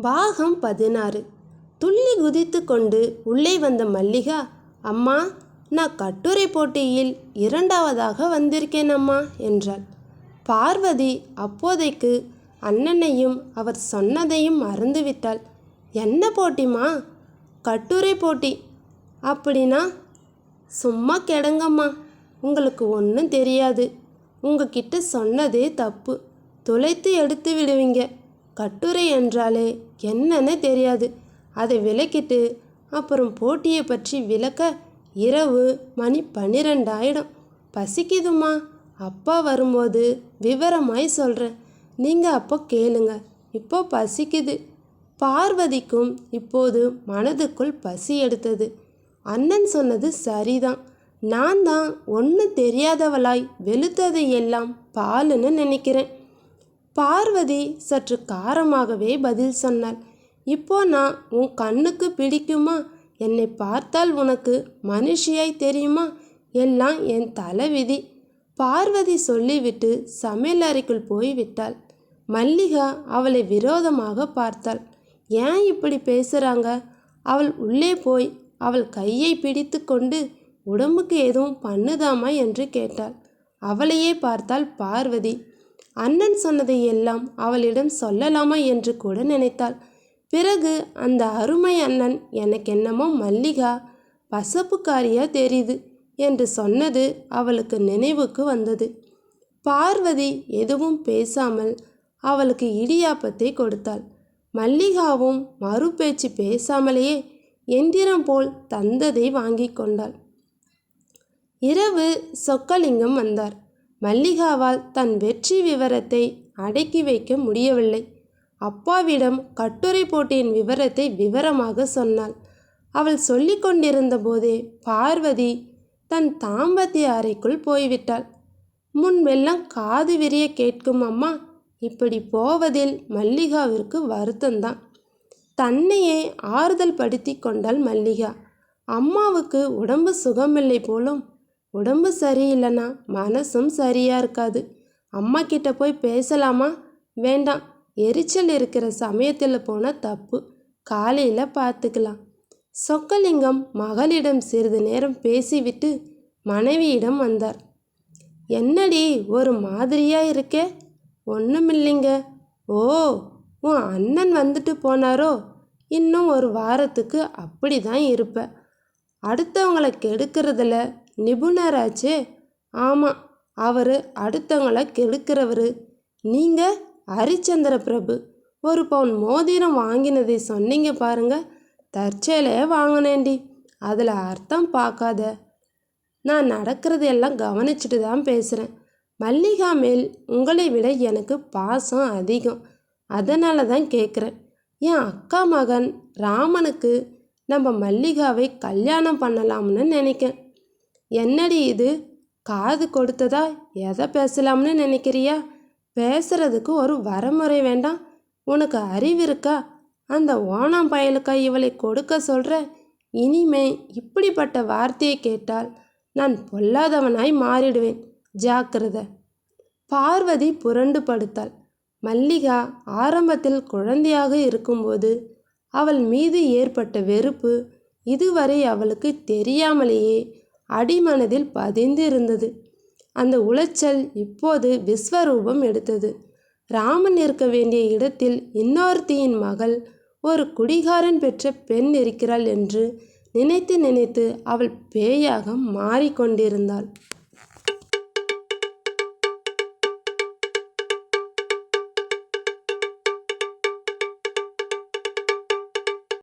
பாகம் பதினாறு. துள்ளி குதித்து கொண்டு உள்ளே வந்த மல்லிகா அம்மா நான் கட்டுரை போட்டியில் இரண்டாவதாக வந்திருக்கேன் அம்மா என்றாள். பார்வதி அப்போதைக்கு அண்ணனையும் அவர் சொன்னதையும் மறந்துவிட்டாள். என்ன போட்டிமா கட்டுரை போட்டி அப்படின்னா சும்மா கெடங்கம்மா உங்களுக்கு ஒன்றும் தெரியாது. உங்ககிட்ட சொன்னதே தப்பு. தொலைத்து எடுத்து விடுவீங்க. கட்டுரை என்றாலே என்னன்னு தெரியாது. அதை விளக்கிட்டு அப்புறம் போட்டியை பற்றி விளக்க இரவு மணி பன்னிரெண்டாயிடும். பசிக்குதுமா அப்பா வரும்போது விவரமாய் சொல்கிறேன் நீங்கள் அப்போ கேளுங்க. இப்போ பசிக்குது. பார்வதிக்கும் இப்போது மனதுக்குள் பசி எடுத்தது. அண்ணன் சொன்னது சரிதான். நான் தான் ஒன்றும் தெரியாதவளாய் வெளுத்ததை எல்லாம் பாலுன்னு நினைக்கிறேன். பார்வதி சற்று காரமாகவே பதில் சொன்னாள். இப்போ நான் உன் கண்ணுக்கு பிடிக்குமா? என்னை பார்த்தால் உனக்கு மனுஷியாய் தெரியுமா? எல்லாம் என் தலைவிதி. பார்வதி சொல்லிவிட்டு சமையல் அறைக்குள் போய்விட்டாள் மல்லிகா அவளை விரோதமாக பார்த்தாள். ஏன் இப்படி பேசுகிறாங்க அவள் உள்ளே போய் அவள் கையை பிடித்து கொண்டு உடம்புக்கு எதுவும் பண்ணுதாமா? என்று கேட்டாள். அவளையே பார்த்தாள் பார்வதி. அண்ணன் சொன்னதை எல்லாம் அவளிடம் சொல்லலாமா என்று கூட நினைத்தாள். பிறகு அந்த அருமை அண்ணன் எனக்கு என்னமோ மல்லிகா பசப்புக்காரியா தெரியுது என்று சொன்னது அவளுக்கு நினைவுக்கு வந்தது. பார்வதி எதுவும் பேசாமல் அவளுக்கு இடியாப்பத்தை கொடுத்தாள். மல்லிகாவும் மறுபேச்சு பேசாமலேயே எந்திரம் போல் தந்ததை வாங்கி கொண்டாள். இரவு சொக்கலிங்கம் வந்தார். மல்லிகாவால் தன் வெற்றி விவரத்தை அடக்கி வைக்க முடியவில்லை. அப்பாவிடம் கட்டுரை போட்டியின் விவரத்தை விவரமாக சொன்னாள். அவள் சொல்லி கொண்டிருந்த போதே பார்வதி தன் தாம்பத்திய அறைக்குள் போய்விட்டாள். முன்பெல்லாம் காது விரிய கேட்கும் அம்மா இப்படி போவதில் மல்லிகாவிற்கு வருத்தம்தான். தன்னையே ஆறுதல் படுத்தி கொண்டாள் மல்லிகா. அம்மாவுக்கு உடம்பு சுகமில்லை போலும் உடம்பு சரியில்லைன்னா மனசும் சரியாக இருக்காது. அம்மா கிட்ட போய் பேசலாமா? வேண்டாம். எரிச்சல் இருக்கிற சமயத்தில் போனால் தப்பு. காலையில் பார்த்துக்கலாம் சொக்கலிங்கம் மகளிடம் சிறிது நேரம் பேசிவிட்டு மனைவியிடம் வந்தார். என்னடி ஒரு மாதிரியா இருக்கே? ஒன்றுமில்லைங்க ஓ உன் அண்ணன் வந்துட்டு போனாரோ? இன்னும் ஒரு வாரத்துக்கு அப்படி தான் இருப்பேன் அடுத்தவங்களை கெடுக்கிறதுல நிபுணராச்சே. ஆமாம் அவர் அடுத்தவங்களை கெடுக்கிறவர். நீங்கள் ஹரிச்சந்திர பிரபு ஒரு பவுன் மோதிரம் வாங்கினதை சொன்னீங்க பாருங்க தற்செயலே வாங்கினேண்டி அதில் அர்த்தம் பார்க்காத. நான் நடக்கிறது எல்லாம் கவனிச்சுட்டு தான் பேசுகிறேன் மல்லிகா மேல் உங்களை விட எனக்கு பாசம் அதிகம். அதனால தான் கேட்குறேன் என் அக்கா மகன் ராமனுக்கு நம்ம மல்லிகாவை கல்யாணம் பண்ணலாம்னு நினைக்கேன். என்னடி இது? காது கொடுத்ததா? எதை பேசலாம்னு நினைக்கிறியா? பேசுறதுக்கு ஒரு வரமுறை வேண்டாம். உனக்கு அறிவு இருக்கா? அந்த ஓணாம் பயலுக்கா இவளை கொடுக்க சொல்கிற இனிமே இப்படிப்பட்ட வார்த்தையை கேட்டால் நான் பொல்லாதவனாய் மாறிடுவேன். ஜாக்கிரதை. பார்வதி புரண்டு படுத்தாள். மல்லிகா ஆரம்பத்தில் குழந்தையாக இருக்கும்போது அவள் மீது ஏற்பட்ட வெறுப்பு இதுவரை அவளுக்கு தெரியாமலேயே அடிமனதில் பதிந்து இருந்தது அந்த உளைச்சல் இப்போது விஸ்வரூபம் எடுத்தது. ராமன் இருக்க வேண்டிய இடத்தில் இன்னொருத்தியின் மகள் ஒரு குடிகாரன் பெற்ற பெண் இருக்கிறாள் என்று நினைத்து நினைத்து அவள் பேயாக மாறிக்கொண்டிருந்தாள்.